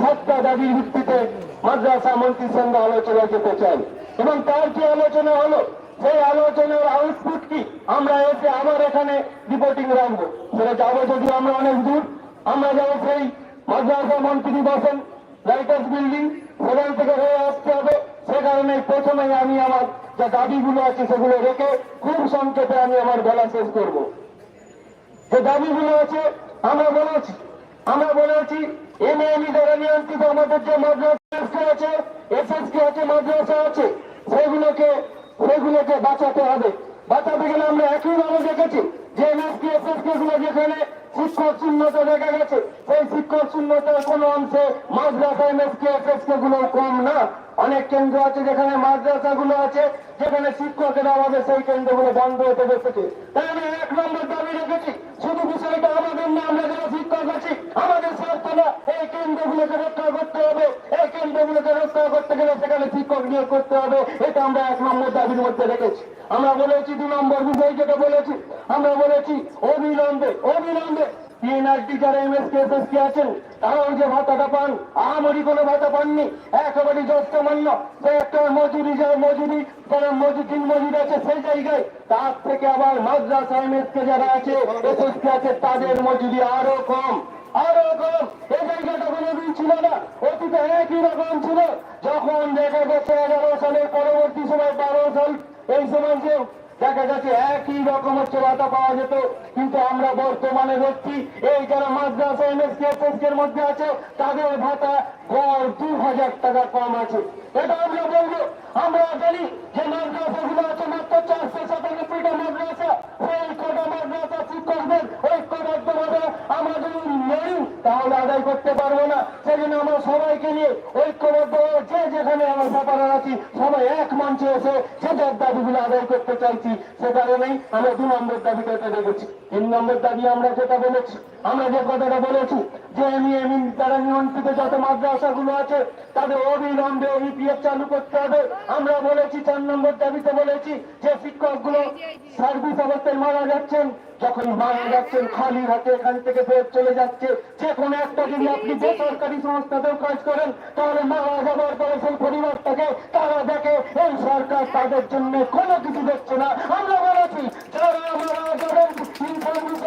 সাতটা দাবির ভিত্তিতে মাদ্রাসা মন্ত্রীর সঙ্গে আলোচনা যেতে চাই। এবং তার কি আলোচনা হলো, সেই আলোচনার আউটপুট কি? আমরা এসে আবার এখানে রিপোর্টিং রাখব। সেটা যাব যদি আমরা অনেক দূর। আমরা যাব সেই মাদ্রাসা মন্ত্রী বসেন লাইটার্স বিল্ডিং সেখান থেকে হয়ে আসতে হবে। সে কারণে প্রথমেই আমি আমার যে দাবিগুলো আছে সেগুলো রেখে খুব সংক্ষেপে আমি আমার বেলা শেষ করব। যে দাবিগুলো আছে, আমরা বলেছি। আমরা বলেছি এমএএমই দ্বারা নিয়ন্ত্রিত আমাদের যে মাদ্রাসা আছে এসএসকে আছে, মাদ্রাসা আছে, সেগুলোকে সেগুলোকে বাঁচাতে হবে। বাঁচাতে গেলে আমরা একইভাবে দেখেছি যে এমএসকে এসএসকে গুলো যেখানে শিক্ষক শূন্যতা দেখা গেছে, সেই শিক্ষক শূন্যতার কোন অংশে মাদ্রাসা এমএসকে এসএসকে গুলো কম না। অনেক কেন্দ্র আছে যেখানে মাদ্রাসা গুলো আছে, যেখানে শিক্ষকের অভাবে সেই কেন্দ্রগুলো বন্ধ হতে বসেছে তাই আমি এক নম্বর দাবি রেখেছি, শুধু বিষয়টা আমাদের না, আমরা আছি আমাদের না, এই কেন্দ্রগুলোকে রক্ষা করতে হবে, এই কেন্দ্রগুলোকে রক্ষা করতে গেলে সেখানে শিক্ষক নিয়োগ করতে হবে, এটা আমরা এক নম্বর দাবির মধ্যে রেখেছি। আমরা বলেছি দু নম্বর বিষয় যেটা বলেছি, আমরা বলেছি অবিলম্বে অবিলম্বে আছেন। তারাও যে ভাতাটা পান। কোনো ভাতা পাননি। একেবারে সে একটা মজুরি, যে মজুরি যারা মজুর মজুরি আছে সেই জায়গায়। তার থেকে আবার যারা আছে আছে, তাদের মজুরি আরও কম। আরও কম। এই জায়গাটা কোনোদিন ছিল না। অতীতে একই রকম ছিল। যখন দেখা গেছে এগারো সালের পরবর্তী সময়, বারো সাল, এই সময় যে দেখা যাচ্ছে একই রকম হচ্ছে ভাতা পাওয়া যেত, কিন্তু আমরা বর্তমানে দেখছি এই যারা মাদ্রাসা এমএসকে এর মধ্যে আছে, তাদের ভাতা গড় দু হাজার টাকা কম আছে। এটা আমরা বলব, আমরা জানি যে মাদ্রাসাগুলো আছে মাত্র চারশো সাতানব্বইটা মাদ্রাসা সেই কটা মাদ্রাসা শিক্ষকদের ঐক্যবদ্ধভাবে আমরা যদি নেই তাহলে আদায় করতে পারব না। সেজন্য আমরা সবাইকে নিয়ে ঐক্যবদ্ধ যে যেখানে আমরা সাপাড়া আছি, সবাই এক মঞ্চে এসে সেটার দাবিগুলো আদায় করতে চাইছি, সে কারণেই আমরা দু নম্বর দাবিটা এটা রেখেছি তিন নম্বর দাবি আমরা যেটা বলেছি, আমরা যে কথাটা বলেছি, যে এমনি এমনি তারা নিয়ন্ত্রিত যত মাদ্রাসাগুলো আছে তাদের অবিলম্বে ইপিএফ চালু করতে হবে। আমরা বলেছি, চার নম্বর দাবিতে বলেছি যে শিক্ষকগুলো সার্ভিস অবস্থায় মারা যাচ্ছেন। যখন মারা যাচ্ছেন, খালি হাতে এখান থেকে ফেরত চলে যাচ্ছে। যে কোনো একটা যদি আপনি বেসরকারি সংস্থাতেও কাজ করেন, তাহলে মারা যাবার পরে সেই পরিবারটাকে তারা দেখে, এই সরকার তাদের জন্য কোনো কিছু দেখছে না। আমরা বলেছি, যারা মারা যাবেন ইনফর্মিস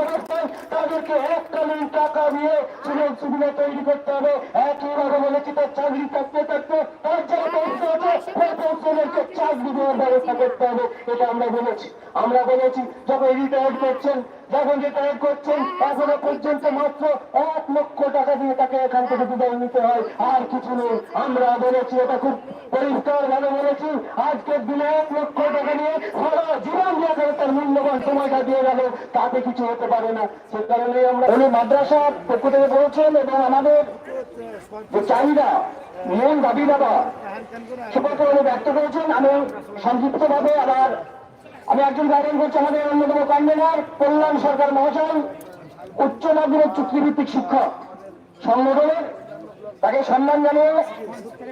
তাদেরকে এককালীন টাকা দিয়ে সুযোগ সুবিধা তৈরি করতে হবে। একইভাবে বলেছি তার চাকরি থাকতে থাকতে তার যে পেনশন আছে, সেই পেনশনেরকে চাকরি দেওয়ার ব্যবস্থা করতে হবে। এটা আমরা বলেছি। আমরা বলেছি, যখন রিটায়ার্ড করছেন যখন যে রিটায়ার করছেন, এখনও পর্যন্ত মাত্র এক লক্ষ টাকা দিয়ে তাকে এখান থেকে বিদায় নিতে হয়। আর কিছু নেই। আমরা বলেছি, এটা খুব পরিষ্কার ভাবে বলেছি। আজকের দিনে এক লক্ষ টাকা নিয়ে সারা জীবন দিয়ে তার মূল্যবান সময়টা দিয়ে গেল, তাতে কিছু হতে পারে না। সে কারণে আমরা উনি মাদ্রাসার পক্ষ থেকে বলেছেন এবং আমাদের যে চাহিদা মূল দাবি দাবা সেটাকে উনি ব্যক্ত করেছেন। আমি সংক্ষিপ্ত ভাবে আবার আমি একজন গাইডেন করছি আমাদের অন্যতম কনভেনার কল্যাণ সরকার মহাশয়, উচ্চ মাধ্যমিক চুক্তিভিত্তিক শিক্ষক সংগঠনের। তাকে সম্মান জানিয়ে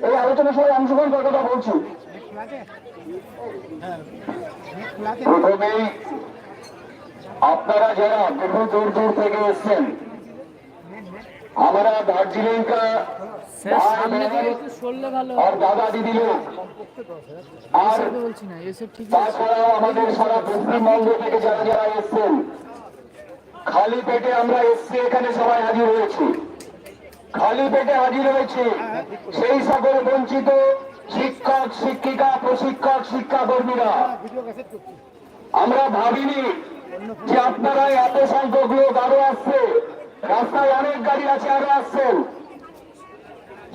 এই আলোচনা সময় অংশগ্রহণ করার কথা বলছি। আপনারা যারা বহু দূর দূর থেকে এসছেন हमारा दार्जिलिंग का সামনে থেকে একটু সরলে ভালো और दादा दीदी लोग আর এসব বলছি না এসব ঠিক আছে তাছাড়াও আমাদের সারা পশ্চিমবঙ্গ থেকে যারা যারা এসছেন খালি পেটে আমরা এসছি এখানে সবাই হাজির হয়েছি খালি পেটে হাজির হয়েছি সেই সকল বঞ্চিত শিক্ষক শিক্ষিকা প্রশিক্ষক শিক্ষাকর্মীরা আমরা ভাবিনি যে আপনারা এত সংখ্যক লোক আরো আসছে রাস্তায় অনেক গাড়ি আছে, আরও আসছেন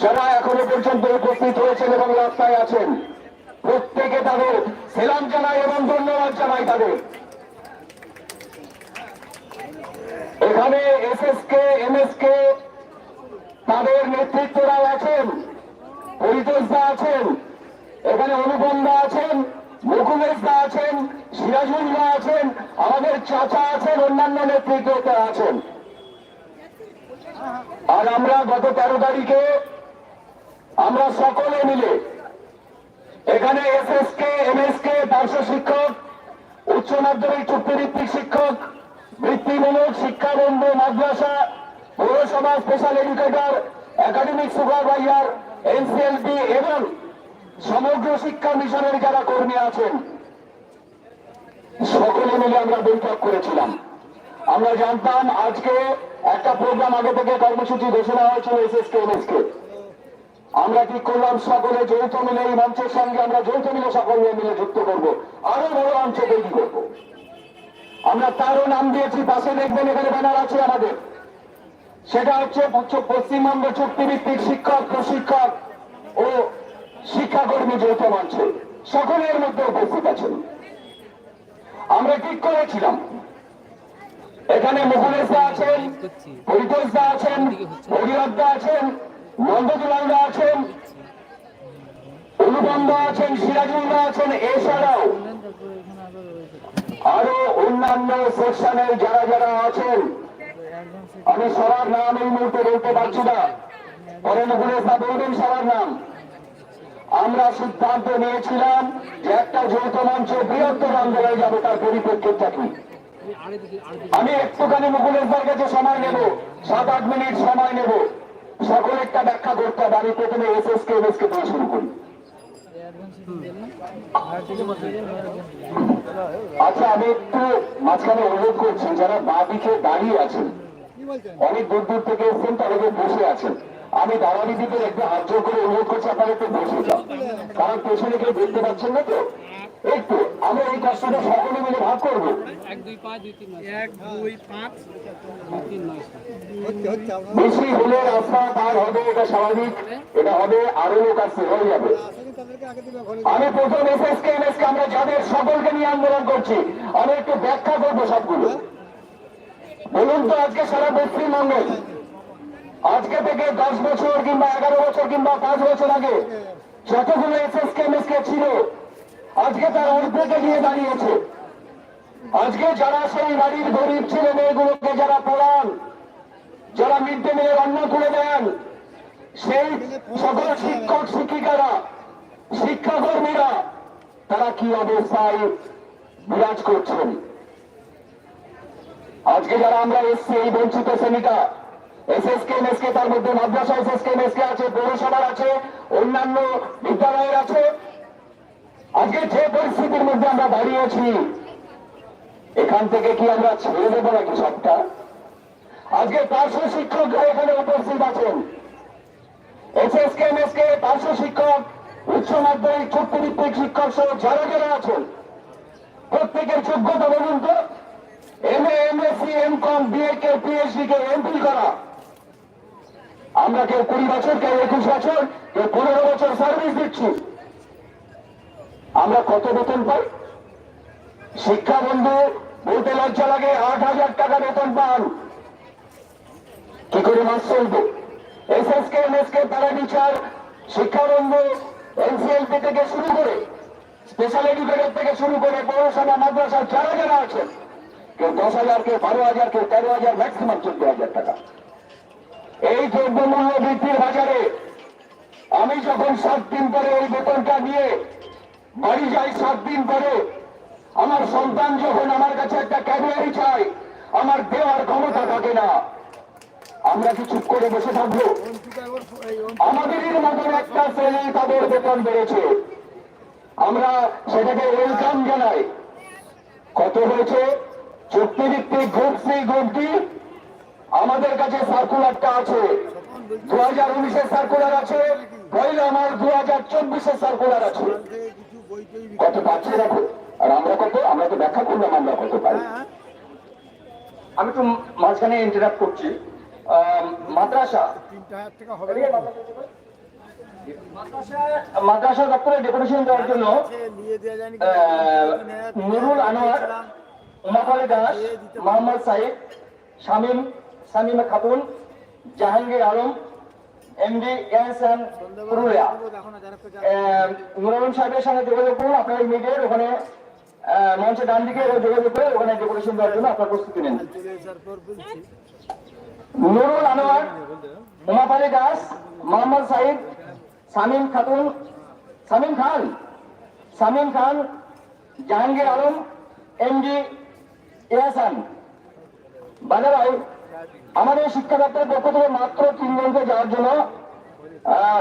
যারা এখনও পর্যন্ত উপস্থিত হয়েছেন এবং রাস্তায় আছেন, প্রত্যেকে তাদের সেলাম জানাই এবং ধন্যবাদ জানাই তাদের। এখানে এসএসকে, এমএসকে তাদের নেতৃত্বরাও আছেন পরিতোষদা আছেন, এখানে অনুপমদা আছেন মুকুলেশদা আছেন সিরাজুল্লাহ আছেন, আমাদের চাচা আছেন, অন্যান্য নেতৃত্বরা আছেন। আর আমরা গত তেরো তারিখে আমরা সকলে মিলে এখানে এসএসকে, এমএসকে পার্শ্ব শিক্ষক, উচ্চ মাধ্যমিক, চুক্তিভিত্তিক শিক্ষক, বৃত্তিমূলক শিক্ষাবন্ধু, মাদ্রাসা, পৌরসভা special educator academic supervisor NCLP এবং সমগ্র শিক্ষা মিশনের যারা কর্মী আছেন, সকলে মিলে আমরা বৈঠক করেছিলাম। আমরা জানতাম আজকে একটা প্রোগ্রাম আগে থেকে কর্মসূচি ঘোষণা হয়েছিল এসএসকে, এমএসকে। আমরা ঠিক করলাম, সকলে যৌথ মিলে এই মঞ্চের সঙ্গে আমরা যৌথ মিলে সকলে মিলে যুক্ত করব। আরও বড় মঞ্চ তৈরি করব। আমরা তারও নাম দিয়েছি, পাশে দেখবেন এখানে ব্যানার আছে আমাদের। সেটা হচ্ছে পশ্চ- পশ্চিমবঙ্গ চুক্তিভিত্তিক শিক্ষক, প্রশিক্ষক ও শিক্ষাকর্মী যৌথ মঞ্চ। সকলের মধ্যে উপস্থিত আছেন। আমরা ঠিক করেছিলাম। এখানে মোহনেশদা আছেন পরিতোষদা আছেন ভগীরথদা আছেন নন্দদুলালদা আছেন অনুপমদা আছেন সিরাজুল্লাহ আছেন এছাড়াও আরও অন্যান্য সেকশনের যারা যারা আছেন আমি সবার নাম এই মুহূর্তে বলতে পারছি না। পরে মুখলেশদা বলবেন সবার নাম। আমরা সিদ্ধান্ত নিয়েছিলাম যে একটা যৌথ মঞ্চ বৃহত্তর আন্দোলনে যাবে তার পরিপ্রেক্ষিতটা কি আমি একটুখানি মুকুলেশদার কাছে সময় নেব। সাত, আট মিনিট সময় নেব। সকলেরটা ব্যাখ্যা করতে হবে। আমি প্রথমে S S K S K দিয়ে শুরু করি। আচ্ছা আমি একটু মাঝখানে অনুরোধ করছি, যারা বাঁ দিকে দাঁড়িয়ে আছেন, অনেক দূর দূর থেকে এসছেন তাদের বসে আছেন। আমি দাঁড়ানি দিকে একটু হাত জোর করে অনুরোধ করছি, আপনারা একটু বসে যান। কারণ পেছনে কেউ দেখতে পাচ্ছেন না তো? একটু আমরা এই কাজটা সকলে মিলে ভাগ করব। এক দুই পাঁচ দুই তিন এক দুই পাঁচ। দুই তিন নয় বেশি হলে রাস্তা পার হবে এটা স্বাভাবিক। এটা হবে আরও লোক আসছে হয়ে যাবে। আমি প্রথম S S K M S K আমরা যাদের সকলকে নিয়ে আন্দোলন করছি আমি একটু ব্যাখ্যা করব সবগুলো। বলুন তো আজকে সারা পশ্চিমবঙ্গে আজকে থেকে দশ বছর কিংবা এগারো বছর কিংবা পাঁচ বছর আগে যতগুলো S S K M S K ছিল আজকে তার অর্ধেকে নিয়ে দাঁড়িয়েছে। আজকে যারা সেই বাড়ির গরিব ছেলে মেয়েগুলোকে যারা পড়ান, যারা মিড ডে মিলের রান্না করে দেন, সেই সকল শিক্ষক, শিক্ষিকারা, শিক্ষাকর্মীরা, তারা কি অবস্থায় বিরাজ করছেন? আজকে যারা আমরা এসছি এই বঞ্চিত শ্রেণীটা এস এস এসএসকে, এমএসকে, তার মধ্যে মাদ্রাসা এসএসকে, এমএসকে আছে, পৌরসভার আছে, অন্যান্য বিদ্যালয়ের আছে আজকে যে পরিস্থিতির মধ্যে আমরা দাঁড়িয়েছি এখান থেকে কি আমরা ছেড়ে দেবো নাকি সবটা? আজকে পার্শ্ব শিক্ষকরা এখানে উপস্থিত আছেন। এসএসকে, এমএসকে, পার্শ্ব শিক্ষক, উচ্চ মাধ্যমিক চুক্তিভিত্তিক শিক্ষক সহ যারা যারা আছেন, প্রত্যেকের যোগ্যতা বলুন তো। M A M Sc M Com BA K PhD কে এমপি করা। আমরা কেউ কুড়ি বছর, কেউ একুশ বছর, কেউ পনেরো বছর সার্ভিস দিচ্ছি। আমরা কত বেতন পাই? শিক্ষা বন্ধু, বলতে লজ্জা লাগে, আট হাজার টাকা বেতন পান। কি করে মাস চলবে? এসএসকে, এমএসকে, প্যারাটিচার শিক্ষাবন্ধু এনসিএলপি থেকে শুরু করে স্পেশাল এডুকেটর থেকে শুরু করে পৌরসভা, মাদ্রাসা, যারা যারা আছেন, কেউ দশ হাজার, কেউ বারো হাজার, কেউ তেরো হাজার ম্যাক্সিমাম চোদ্দ হাজার টাকা। এই দ্রব্যমূল্য বৃদ্ধির যাই সাত দিন পরে। আমার সন্তান যখন আমার কাছে একটা ক্যারিয়ারি চাই আমার দেওয়ার ক্ষমতা থাকে না। আমরা কি চুপ করে বসে থাকব? আমাদেরই মতন একটা শ্রেণি তাদের বেতন বেড়েছে। আমরা সেটাকে ওয়েলকাম জানাই। কত হয়েছে? চুক্তিভিত্তিক গ্রুপ সি গ্রুপ ডি আমাদের কাছে সার্কুলারটা আছে। দু হাজার উনিশের সার্কুলার আছে। পয়লা আমার দু হাজার চব্বিশের সার্কুলার আছে। কত পাচ্ছে দেখো আর আমরা কত? আমরা তো ব্যাখ্যা করলাম আমরা কত পাই আমি একটু মাঝখানে ইন্টারাপ্ট করছি। মাদ্রাসা। মাদ্রাসা- দপ্তরে ডেপুটেশন দেওয়ার জন্য নুরুল আনোয়ার উমাফালি দাস মোহাম্মদ সাইদ শামীম শামীমা খাতুন জাহাঙ্গীর আলম এমডি এনএসএন পুরুলিয়া। আহ, নুর আলম সাহেবের সঙ্গে যোগাযোগ করুন আপনার মিডিয়ার ওখানে আহ, মঞ্চে ডান দিকে যোগাযোগ করে ওখানে ডেপুটেশন দেওয়ার জন্য আপনার প্রস্তুতি নেন। নুরুল আনোয়ার উমাপালি দাস মোহাম্মদ সাইদ শামীম খাতুন শামীম খান শামীম খান জাহাঙ্গীর আলম এমডি ইয়াসান বাজারাই আমাদের শিক্ষা দপ্তরের পক্ষ থেকে মাত্র জন্য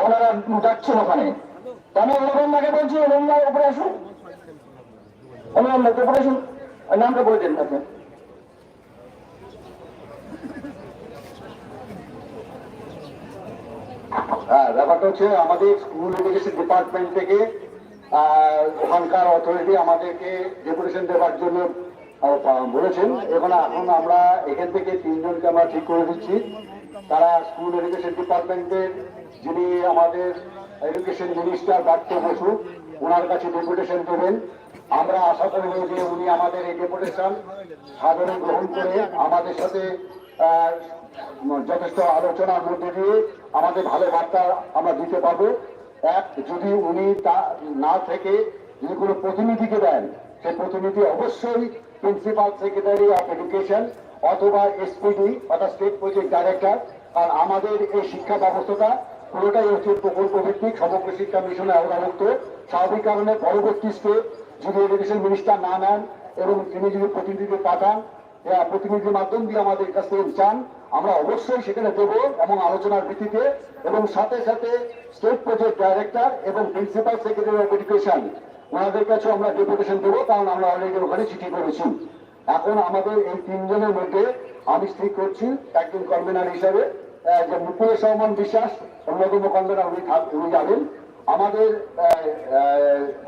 ওনারা যাচ্ছেন ওখানে। আমি বলছি উপরে আসুন। উপরে আসুন। নামটা বলে দেন আপনি হ্যাঁ ব্যাপারটা হচ্ছে আমাদের স্কুল এডুকেশন ডিপার্টমেন্ট থেকে ওখানকার অথরিটি আমাদেরকে ডেপুটেশন দেওয়ার জন্য বলেছেন। এখন এখন আমরা এখান থেকে তিনজনকে আমরা ঠিক করে দিচ্ছি। তারা স্কুল এডুকেশন ডিপার্টমেন্টের যিনি আমাদের এডুকেশন মিনিস্টার পার্থ বসু ওনার কাছে ডেপুটেশন দেবেন। আমরা আশা করব যে উনি আমাদের এই ডেপুটেশন সাদরে গ্রহণ করে আমাদের সাথে যথেষ্ট আলোচনার মধ্যে দিয়ে আমাদের ভালো বার্তা আমরা দিতে পারব। এক, যদি উনি তা না থেকে যদি কোনো প্রতিনিধিকে দেন, সেই প্রতিনিধি অবশ্যই প্রিন্সিপাল সেক্রেটারি অফ এডুকেশন অথবা এসপিডি অর্থাৎ স্টেট প্রজেক্ট ডাইরেক্টর আর আমাদের এই শিক্ষা ব্যবস্থাটা পুরোটাই হচ্ছে প্রকল্প ভিত্তিক, সমগ্র শিক্ষা মিশনে আওতাভুক্ত স্বাভাবিক কারণে পরবর্তী স্টেপ যদি এডুকেশন মিনিস্টার না নেন এবং তিনি যদি প্রতিনিধি পাঠান প্রতিনিধির মাধ্যম দিয়ে আমাদের কাছ থেকে চান, আমরা অবশ্যই সেখানে দেবো এবং আলোচনার ভিত্তিতে এবং সাথে সাথে স্টেট প্রজেক্ট ডাইরেক্টর এবং প্রিন্সিপাল সেক্রেটারি অফ এডুকেশন ওনাদের কাছে আমরা ডেপুটেশন দেবো, কারণ আমরা অলরেডি ওখানে চিঠি করেছি। এখন আমাদের এই তিনজনের মধ্যে আমি স্থির করছি, একজন কনভেনার হিসাবে যে মুকুলেশ রহমান বিশ্বাস, অন্যতম কনভেনার উনি উনি যাবেন। আমাদের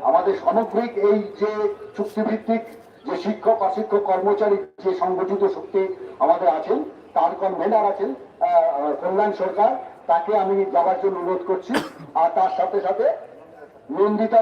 আমাদের সামগ্রিক এই যে চুক্তিভিত্তিক যে শিক্ষক, অশিক্ষক, কর্মচারী যে সংগঠিত শক্তি আমাদের আছেন, তার কনভেনার আছেন কল্যাণ সরকার, তাকে আমি যাবার জন্য অনুরোধ করছি। আর তার সাথে সাথে নন্দিতা